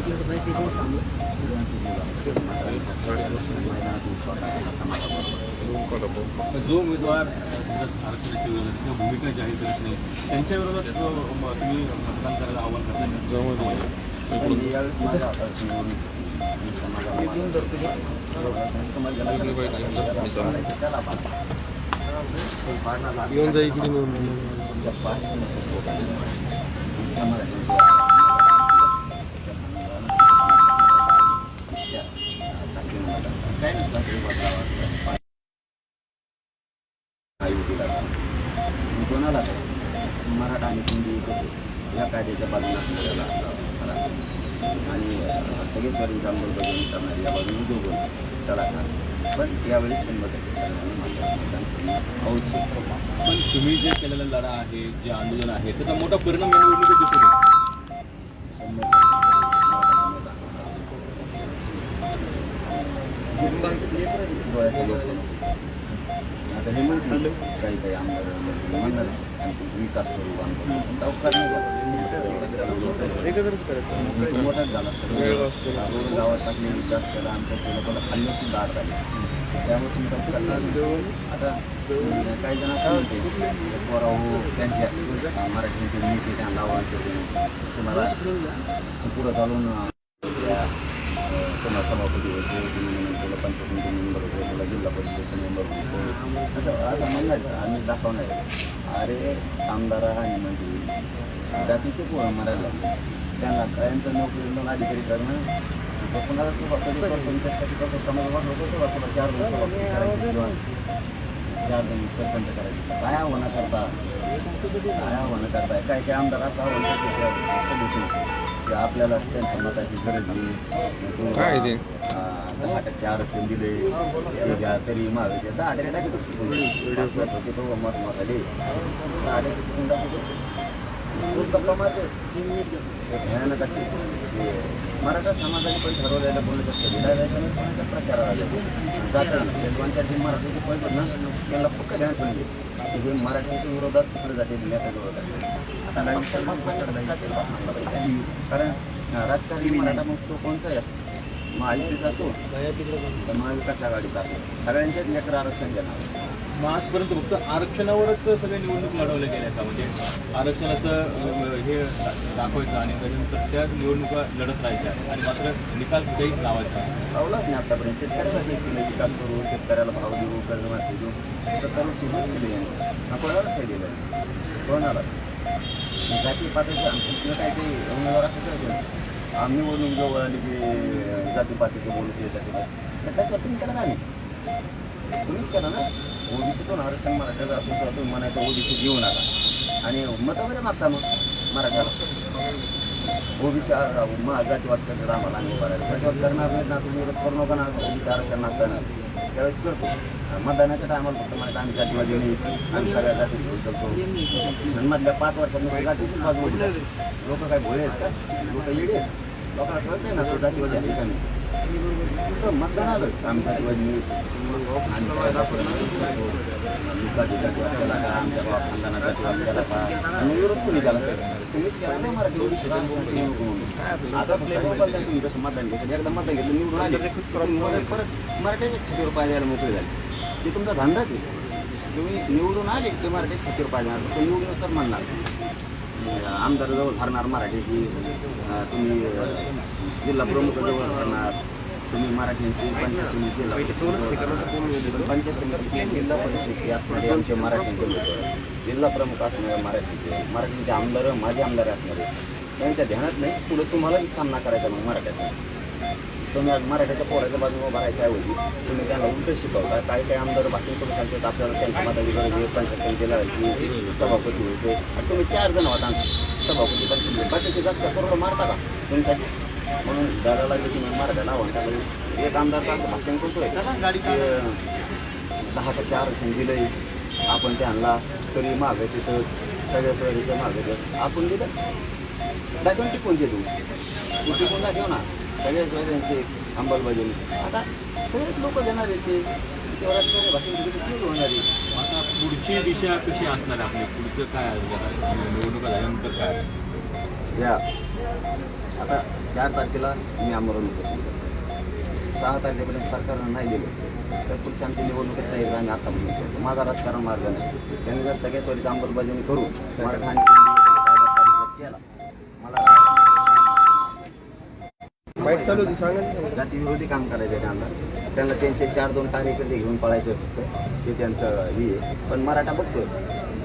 Meeting जो उमेदवार आरक्षणाची किंवा भूमिका जाहीर करत नाही त्यांच्या विरोधात अ, म- तुम्ही मतदान करायला आव्हान येऊन जाईल इकडे मग कोणाला मराठा आणि हिंदी एकत्र या कायद्याच्या बाजूने असलेला आणि सगळेच वरील अंमलबजावणी करणारे या बाजूने दोघं कलाकार पण यावेळी शंभर टक्के आवश्यक पण तुम्ही जे केलेला लढा आहे जे आंदोलन आहे त्याचा मोठा परिणाम या निवडणुकीत दिसून येईल. शंभर टक्के मराठा समाज डोळ्याचे लोक आता हे म्हणतील काही काही आमदार म्हणणार विकास करू करायचं मोठाच झाला. रोड गावात टाकले विकास केला आमच्या लोकांना खाल्लं सुद्धा आड झाले. त्यामुळे तुमचा आता काही जण असं म्हणते पोराहो त्यांच्या मराठीचे नेते त्यांना आव्हान तुम्हाला पुढं चालून तुम्हाला सभापती होते तुम्ही तुला मेंबर होते तुला जिल्हा परिषदेचे मेंबर होते. असं असं म्हणणार आम्ही दाखवणार अरे आमदार आणि म्हणजे जातीचे पोरं मरायला लागले. त्यांना सगळ्यांचं नोकरी म्हणून अधिकारी करणं तो कुणाला सुरुवात कधी करतो त्यासाठी कसं समाज वाटलं होतं तेव्हा चार दोन सभापती किंवा चार दोन सरपंच करायचे. काय आव्हानं करता? काय आव्हानं करताय? काय काय आमदार असं आव्हान करते आपल्याला त्यांच्या मताची गरज नाही काय ते? दहा टक्के आरक्षण दिले ते घ्या तरी ते दहा टक्के दाखवतो. की तो मत मताले दहा टक्के मारते हे भयानक असे मराठा समाजाने पण ठरवलेलं बोलत असतं विधायकाने कोणाच्या प्रचाराला जाते जातं ते दोन चार तीन मराठीचे पळतात ना त्यांना पक्क ध्यान पडले की हे मराठ्यांच्या विरोधात पुढे जाते नेत्याच्या विरोधात. आता काही सर्वात पकडलं कारण राजकारणी मराठा मग तो आहे असतो महायुतीचा असो तर महाविकास आघाडीचा असो सगळ्यांच्याच लेकर आरक्षण देणार मग आजपर्यंत फक्त आरक्षणावरच सगळे निवडणूक लढवल्या गेल्या का म्हणजे आरक्षणाचं हे दाखवायचं आणि त्याच्यानंतर त्याच निवडणुका लढत राहायच्या आणि मात्र निकाल कुठेही लावायचा लावलाच नाही आतापर्यंत शेतकऱ्यासाठीच तेच केलं विकास करू शेतकऱ्याला भाव देऊ कर्जमाफी देऊ सत्तर शेतीच यांनी कोणाला काही दिलं कोणाला जाती पातीचं आमचं काही ते उमेदवार असं आम्ही बोलून जवळ आली की जाती पातीचं बोलू ते जाती तुम्ही केलं का आम्ही तुम्हीच केलं ना? ओबीसीतून आरक्षण मराठ्याचा आपण सुद्धा तुम्ही म्हणायचं ओबीसी घेऊन आला आणि मतं वगैरे मागता मग मराठ्याला. ओबीसी जातीवाद करतात आम्हाला. आणि जातीवाद करणार नाही ना तुम्ही विरोध करू नका ना. ओबीसी आरक्षण मागताना त्यावेळेस करतो. मतदानाच्या टायमाला फक्त म्हणत आम्ही जातीवादी नाही आम्ही सगळ्या जाती घेऊन चलतो आणि मधल्या पाच वर्षांमध्ये जातीचीच बाजू होती लोक काय भोळे आहेत का? लोक येडे लोकांना कळतंय ना तो जातीवादी आहे का नाही? तर मतदान आलं. आम्ही जातीवादी नाही. जातीवादी लोकांची जातीवाद केला का आमच्या बाबा खानदाना जातीवाद केला का आणि विरोध कोणी केला तुम्हीच केला ना मराठी ओबीसी निवडून म्हणून आता फक्त लोकल तुम्ही जसं मतदान घेतलं एकदा मतदान घेतलं निवडून आले परत मराठ्याच्या छातीवर पाय द्यायला मोकळे झाले. ते तुमचा धंदाच आहे. तुम्ही निवडून आले की मराठ्याच्या छातीवर पाय देणार फक्त निवडून तर म्हणणार. आमदार जवळ धरणार मराठीची तुम्ही जिल्हा प्रमुख जवळ धरणार तुम्ही मराठ्यांची पंचायत समिती पंचायत समिती जिल्हा परिषदची असणारे आमचे मराठ्यांचे उमेदवार. जिल्हा प्रमुख असणारे मराठीचे मराठीचे आमदार माझे आमदार असणारे त्यांच्या ध्यानात नाही. पुढे तुम्हालाही सामना करायचा मग मराठ्याचा. तुम्ही आज मराठ्याच्या पोराच्या बाजूने उभा राहायच्या ऐवजी तुम्ही त्यांना उलट शिकवता. काही काही आमदार भाषण करून सांगतात आपल्याला त्यांच्या मताची गरज आहे पंचायत समितीला व्हायची सभापती व्हायचे आणि तुम्ही चार जण होता सभापती पंचायत बाकीचे जास्त करोड मारता का? तुमच्यासाठी म्हणून दादा लागले तुम्ही मराठ्याला आव्हान टाकलं एक आमदार तर असं भाषण करतोय. की, दहा टक्के आरक्षण दिलंय. आपण त्यांना तरी मागे तिथं सगळ्या सोयीचं मागे. आपण दिलं. दाखवून टिकून देऊ तू. टिकून दाखव ना. सगळ्या सोयऱ्यांचे अंमलबजावणी आता सगळेच लोक देणार आहेत ते. भाषण होणार आहे आता पुढची दिशा कशी असणार आहे आपली? पुढचं काय आहे जरा? निवडणुका झाल्यानंतर काय? या. आता चार तारखेला मी आमरण करतो. सहा तारखेपर्यंत सरकारनं नाही दिलं. तर पुढच्या आमची निवडणुकीत नाही आम्ही आता म्हणून. करतो माझा राजकारण मार्ग नाही. त्यांनी जर सगळ्या सोयीची अंमलबजावणी करून मराठा चालू होती सांगा ना. जातीविरोधी काम करायचं त्यांना त्यांना त्यांचे चार दोन कार्यकर्ते घेऊन पळायचे फक्त ते त्यांचं हे आहे. पण मराठा बघतोय.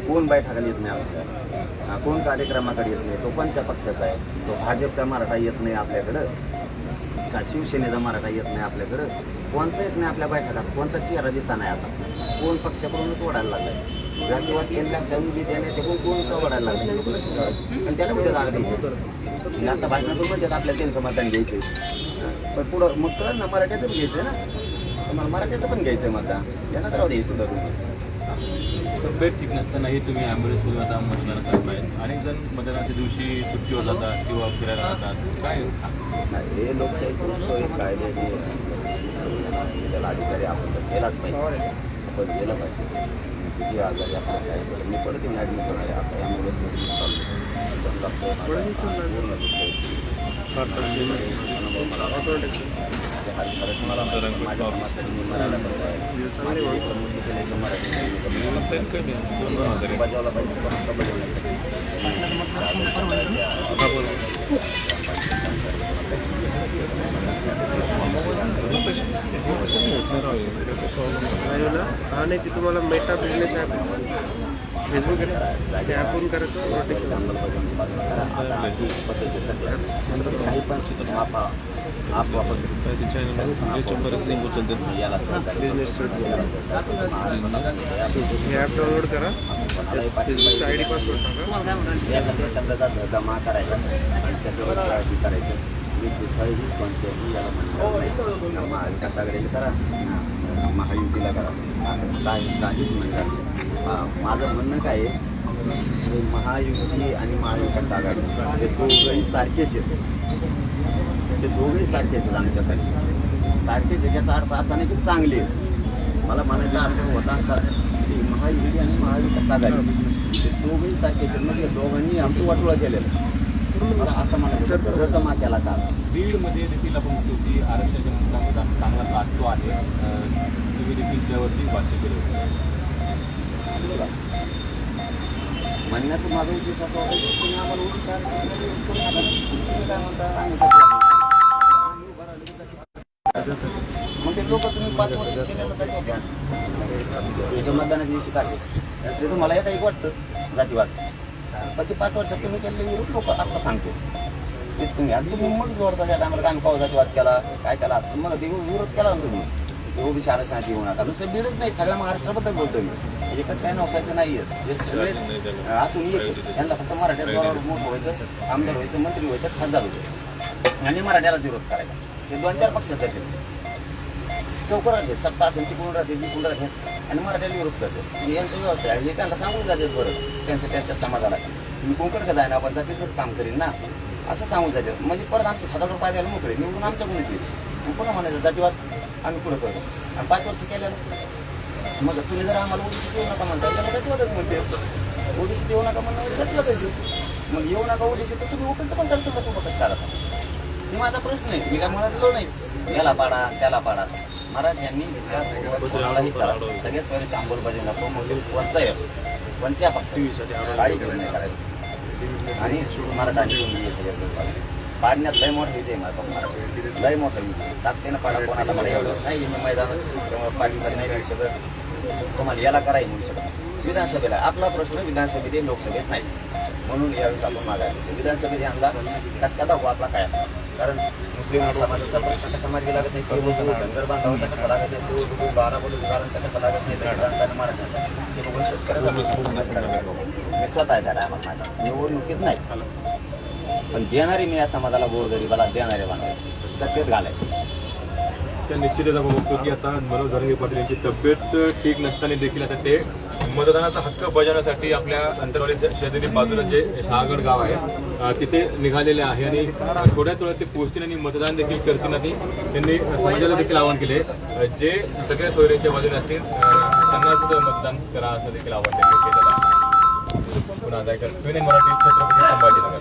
कोण बैठकाला येत नाही आपल्याला हा, कोण कार्यक्रमाकडे येत नाही? तो कोणत्या पक्षाचा आहे? तो भाजपचा मराठा येत नाही आपल्याकडं? का शिवसेनेचा मराठा येत नाही आपल्याकडं? कोणचा येत नाही आपल्या बैठकात? कोणचा चेहरा दिसता नाही आता? कोण पक्षाकडूनच ओढायला लागलाय? जातीवाद केलेल्या संधी देणे ते कोण कोणता ओढायला लागलाय पण त्याला कुठे जागा द्यायची? आणि आता भाषणातून म्हणतात आपल्याला त्यांचं मतदान घ्यायचं पण पुढं मग कळ ना मराठ्याचं पण घ्यायचं ना. तुम्हाला मराठ्याचं पण घ्यायचं मतदान. यांना तर दे सुधारून तब्येत ठीक नसतानाही तुम्ही ॲम्ब्युलन्समधून आता मतदान करत आहेत अनेक जण मतदानाच्या दिवशी सुट्टीवर जातात किंवा फिरायला जातात. काय हे लोकशाहीची सोय कायद्याची आहे. त्याला अधिकारी आपण तर केलाच पाहिजे. आपण केलं पाहिजे. किती आजारी आपण काय करू. मी परत येऊन ॲडमिट होणार आहे आता ॲम्ब्युलन्समध्ये चाललो पण डॉक्टर माझा पूर्ण दुखतोय. ते हात खरंच मला माझ्या समाजात मी मरायला बघतो आहे. माझी ही प्रवृत्ती केली की मराठी मी बजावला पाहिजे बायोला हा नाही ते तुम्हाला मेटा बिझनेस ॲप फेसबुक आहे. ते ॲपवरून करायचं करा. पण आप आप वापस याला सहकार्य याला सहकार्य हे ॲप डाउनलोड करा. फेसबुकचा आय डी पासवर्ड टाका. शब्दाचा जमा करायचा आणि त्याच्यावर करायचं. मी कुठंही कोणत्याही याला म्हणणार नाही. करा. महायुतीला करावं असं काही काहीच म्हणणार. नाही. माझं म्हणणं काय आहे? महायुती आणि महाविकास आघाडी हे दोघंही सारखेच आहेत. ते दोघंही सारखेच आहेत आमच्यासाठी. सारखेच आहेत याचा अर्थ असा नाही की चांगले आहेत. मला म्हणायचा अर्थ होता असा की महायुती आणि महाविकास आघाडी ते दोघंही सारखेच आहेत. म्हणजे दोघांनी आमचं वाटोळा केलेलं असं म्हणायचं मात्याला का बीडमध्ये देखील आपण बघतो की आरक्षणाच्या मुद्द्यामध्ये चांगला गाजतो आहे तुम्ही देखील त्यावरती भाष्य केलं म्हणण्याचं माझा उद्देश असा होता की तुम्ही आम्हाला ओडिशा तुम्ही काय म्हणता आम्ही मग ते लोक तुम्ही पाच वर्ष केलेलं मतदानाच्या दिवशी काढले. ते तुम्हाला एक वाटतं जातीवाद. ते पाच वर्षात तुम्ही केलेले विरोध लोक आत्ता सांगतो. ते तुम्ही आता तुम्ही मग जोडता त्या टायमाला आम्ही पाव जातीवाद केला काय केला मग ते विरोध केला ना तुम्ही. ओबीसी आरक्षणाची येऊ नका. नुसतं बीडच नाही. सगळ्या महाराष्ट्राबद्दल बोलतो मी. एकच काय नवसायचं नाही आहे जे सगळे आतून येते यांना फक्त मराठ्यात बरोबर मोठं व्हायचं आमदार व्हायचं मंत्री व्हायचं खासदार व्हायचं. आणि मराठ्यालाच विरोध करायचा. हे दोन चार पक्ष जातील चौक राहते सत्ता असेल टिकून राहते जिंकून राहते? आणि मराठ्याला विरोध करते. म्हणजे यांचा व्यवसाय आहे हे त्यांना सांगून जाते बरं. त्यांचं त्यांच्या समाजाला. मी कोणकडे जाय ना आपण जातीतच काम करीन ना? असं सांगून जाते. म्हणजे परत आमचं सात पाय द्यायला मोकळे. निवडून आमच्याकडून येते मग पुन्हा म्हणायचं? जातीवाद आम्ही पुढे करतो. आणि पाच वर्ष केल्यानं मग तुम्ही जर आम्हाला ओबीसी देऊ नका म्हणता त्याला जातीवादच म्हणते. ओबीसी देऊ नका म्हणणं म्हणजे जातीवादच आहे. मग येऊ नका ओबीसी तर तुम्ही ओपनचं पण त्यांचं मत कसं करा हे माझा प्रश्न आहे. मी काय म्हणत नाही याला पाडा त्याला पाडा. मराठ्यांनी विचारपूर्वक कोणालाही करा सगळ्याच पहिल्याची अंमलबजावणी असो म्हणजे कोणचाही असो कोणत्या काही नाही करायचं. आणि मराठा आणि हिंदी येते याचं पाडण्यात लय मोठं विजय माझा मराठी लय मोठा विजय ताकदीनं पाडा कोणाला मला एवढं? नाही मी मैदानात त्यामुळे पाठिंबा नाही देऊ शकत. तुम्हाला याला करायला म्हणू शकत. विधानसभेला आपला प्रश्न विधानसभेत लोकसभेत नाही. म्हणून यावेळेस आपण मागायला विधानसभेत आणला कचका दाखवा आपला काय असतो? कारण मुस्लिम समाजाचा प्रश्न कसा मार्गी लागत नाही किंवा डंगर बांधवाचा कसा लागत नाही तो तो बारा बोलू घरांचा कसा लागत नाही ग्रांताने मारण्याचा हे बघून शेतकऱ्याचा मी स्वतः आहे त्या टायमात माझ्या निवडणुकीत नाही. पण देणारी मी या समाजाला गोरगरीबाला देणारे बनवायचे सत्तेत घालायचे. त्या निश्चितच आपण बघतो की आता मनोज धरंगे पाटील यांची तब्येत ठीक नसताना देखील आता ते मतदानाचा हक्क बजावण्यासाठी आपल्या अंतरवाडी शेजारी बाजूला जे शहागड गाव आहे तिथे निघालेले आहे आणि थोड्याच वेळात ते पोहोचतील आणि मतदान देखील करतील आणि त्यांनी समाजाला देखील आवाहन केले. जे सगळ्या सोयऱ्यांच्या बाजूने असतील त्यांनाच मतदान करा असं देखील आवाहन केलं पुन्हा मराठी छत्रपती संभाजीनगर.